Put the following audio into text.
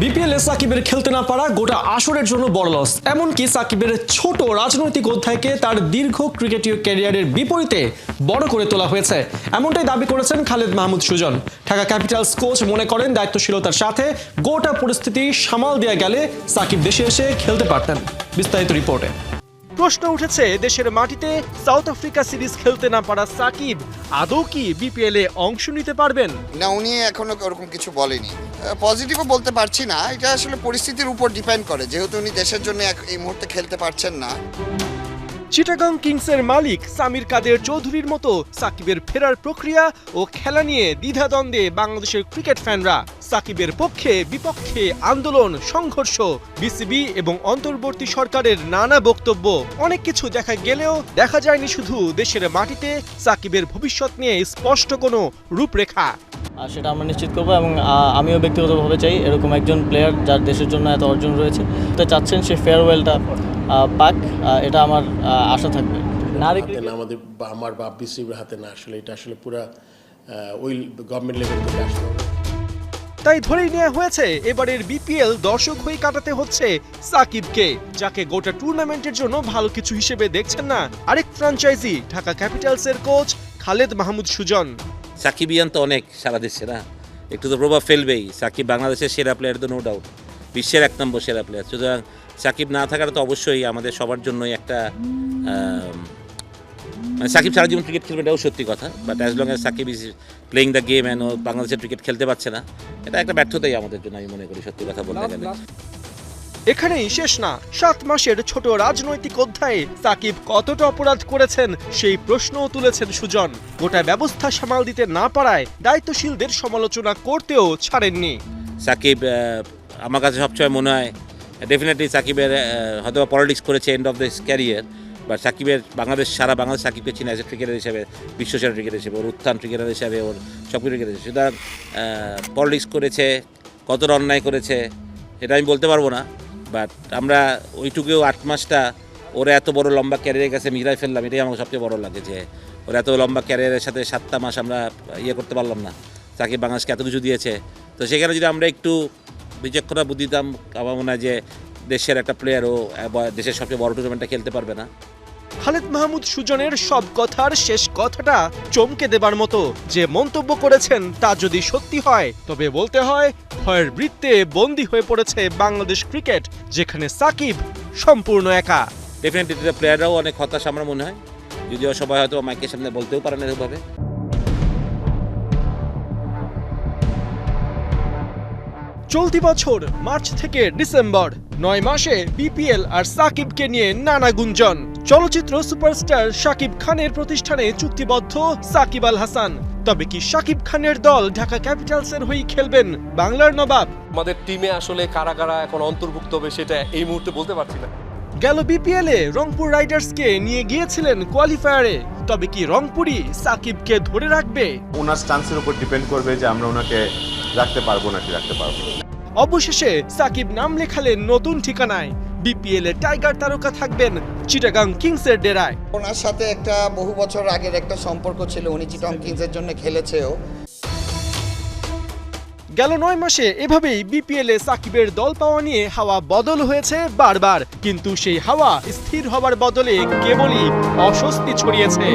BPL এ সাকিবের খেলতে না পারা গোটা আসরের জন্য বড় লস এমনকি সাকিবের ছোট রাজনৈতিক অধ্যায়কে তার দীর্ঘ ক্রিকেটীয় ক্যারিয়ারের বিপরীতে বড় করে তোলা হয়েছে। এমনটাই দাবি করেছেন খালেদ মাহমুদ সুজন। ঢাকা ক্যাপিটালস কোচ মনে করেন দায়িত্বশীলতার সাথে গোটা পরিস্থিতি সামাল দেওয়া গেলে সাকিব দেশে এসে খেলতে পারতেন। বিস্তারিত রিপোর্টে। প্রশ্ন উঠেছে, দেশের মাটিতে সাউথ আফ্রিকা সিরিজ খেলতে না পারা সাকিব আদৌ কি বিপিএল এ অংশ নিতে পারবেন? না, উনি এখনও ওরকম কিছু বলেনি। পজিটিভও বলতে পারছি না। এটা আসলে পরিস্থিতির উপর ডিপেন্ড করে। যেহেতু উনি দেশের জন্য এই মুহূর্তে খেলতে পারছেন না। চিটাগাং কিংসের মালিক সামির কাদের চৌধুরীর মতো সাকিবের ফেরার প্রক্রিয়া ও খেলা নিয়ে দ্বিধাদ্বন্দ্বে বাংলাদেশের ক্রিকেট ফ্যানরা। সাকিবের পক্ষে বিপক্ষে আন্দোলন, সংঘর্ষ, বিসিবি এবং অন্তর্বর্তী সরকারের নানা বক্তব্য। অনেক কিছু দেখা গেলেও দেখা যায়নি শুধু দেশের মাটিতে, সাকিবের ভবিষ্যৎ নিয়ে স্পষ্ট কোনো রূপরেখা। সেটা আমরা নিশ্চিত করব এবং আমিও ব্যক্তিগতভাবে চাই এরকম একজন প্লেয়ার যার দেশের জন্য এত অর্জন রয়েছে। তো চাচ্ছেন সে ফেয়ারওয়েলটা পাক এটা আমার আশা থাকবে। নারী আমাদের আমার বা বিসিবির হাতে না আসলে এটা আসলে পুরা ওই গভর্নমেন্ট লেভেল থেকে আসতে হবে তাই ধরেই নেওয়া হয়েছে এবারের বিপিএল দর্শক হয়ে কাটাতে হচ্ছে সাকিবকে যাকে গোটা টুর্নামেন্টের জন্য ভালো কিছু হিসেবে দেখছেন না আরেক ফ্র্যাঞ্চাইজি ঢাকা ক্যাপিটালসের কোচ খালেদ মাহমুদ সুজন। সাকিবিয়ান তো অনেক সারা দেশে না? একটু তো প্রভাব ফেলবেই। সাকিব বাংলাদেশের সেরা প্লেয়ার তো নো ডাউট বিশ্বের এক নম্বর সেরা প্লেয়ার সুতরাং সাকিব না থাকাটা তো অবশ্যই আমাদের সবার জন্যই একটা মানে সাকিব সারা জীবন ক্রিকেট খেলবে এটাও সত্যি কথা but as long as Shakib is playing the game and ও বাংলাদেশের ক্রিকেট খেলতে পারছে না এটা একটা ব্যর্থতাই আমাদের জন্য আমি মনে করি সত্যি কথা বলতে গেলে। এখানেই শেষ না সাত মাসের ছোট রাজনৈতিক অধ্যায়ে সাকিব কতটা অপরাধ করেছেন সেই প্রশ্নও তুলেছেন সুজন। গোটা ব্যবস্থা সামাল দিতে না পারায় দায়িত্বশীলদের সমালোচনা করতেও ছাড়েননি। সাকিব আমার কাছে সবসময় মনে হয় ডেফিনেটলি সাকিবের হয়তো পলিটিক্স করেছে এন্ড অফ দিস ক্যারিয়ার বা সাকিবের বাংলাদেশ, সারা বাংলাদেশ সাকিবকে চিনে এ ক্রিকেটার হিসেবে বিশ্বসেরা ক্রিকেটার হিসেবে, ওর উত্থান ক্রিকেটার হিসেবে, ওর সব ক্রিকেটার হিসেবে। সুতরাং পলিটিক্স করেছে কতটা অন্যায় করেছে, এটা আমি বলতে পারব না বাট আমরা ওইটুকুও আট মাসটা ওরা এত বড় লম্বা ক্যারিয়ারের কাছে মিলাই ফেললাম, এটাই আমার সবচেয়ে বড় লাগে যে, ওরা এত লম্বা ক্যারিয়ারের সাথে সাতটা মাস আমরা ইয়ে করতে পারলাম না। সাকিব বাংলাদেশকে এত কিছু দিয়েছে। তো সেখানে যদি আমরা একটু বিচক্ষণা বুদ্ধি দিতাম আমার মনে হয় যে দেশের একটা প্লেয়ারও দেশের সবচেয়ে বড় টুর্নামেন্টটা খেলতে পারবে না। খালেদ মাহমুদ সুজনের সব কথার শেষ কথাটা চমকে দেবার মতো যে মন্তব্য করেছেন তা যদি সত্যি হয় তবে বলতে হয় ভয়ের বৃত্তে বন্দী হয়ে পড়েছে বাংলাদেশ ক্রিকেট যেখানে সাকিব সম্পূর্ণ একা। ডেফিনেটলি প্লেয়াররাও অনেক হতাশ আমার মনে হয়। যদিও সবাই হয়তো মাইকের সামনে বলতেও পারে না এরকমভাবে। চলতি বছর মার্চ থেকে ডিসেম্বর নয় মাসে বিপিএল আর সাকিবকে নিয়ে নানা গুঞ্জন। চলচ্চিত্র সুপারস্টার সাকিব খানের প্রতিষ্ঠানে চুক্তিবদ্ধ সাকিব আল হাসান। তবে কি সাকিব খানের দল ঢাকা ক্যাপিটালসের হয়েই খেলবেন বাংলার নবাব? আমাদের টিমে আসলে কারা কারা এখন অন্তর্ভুক্ত হবে সেটা এই মুহূর্তে বলতে পারছি না। গেল বিপিএল এ রংপুর রাইডার্সকে নিয়ে গিয়েছিলেন কোয়ালিফায়ারে। তবে কি রংপুরই সাকিবকে ধরে রাখবে? ওনার স্টান্সের উপর ডিপেন্ড করবে যে আমরা ওনাকে রাখতে পারব নাকি রাখতে পারব অবশেষে সাকিব নাম লেখালেন নতুন ঠিকানায়। বিপিএল এ টাইগার তারকা থাকবেন চিটাগাং কিংসের ডেরায়। ওনার সাথে একটা বহু বছর আগের একটা সম্পর্ক ছিল উনি চিটং কিংসের জন্য খেলেছেও। গেল নয় মাসে এভাবেই বিপিএল এ সাকিবের দল পাওয়া নিয়ে হাওয়া বদল হয়েছে বারবার। কিন্তু সেই হাওয়া স্থির হবার বদলে কেবলই অস্বস্তি ছড়িয়েছে।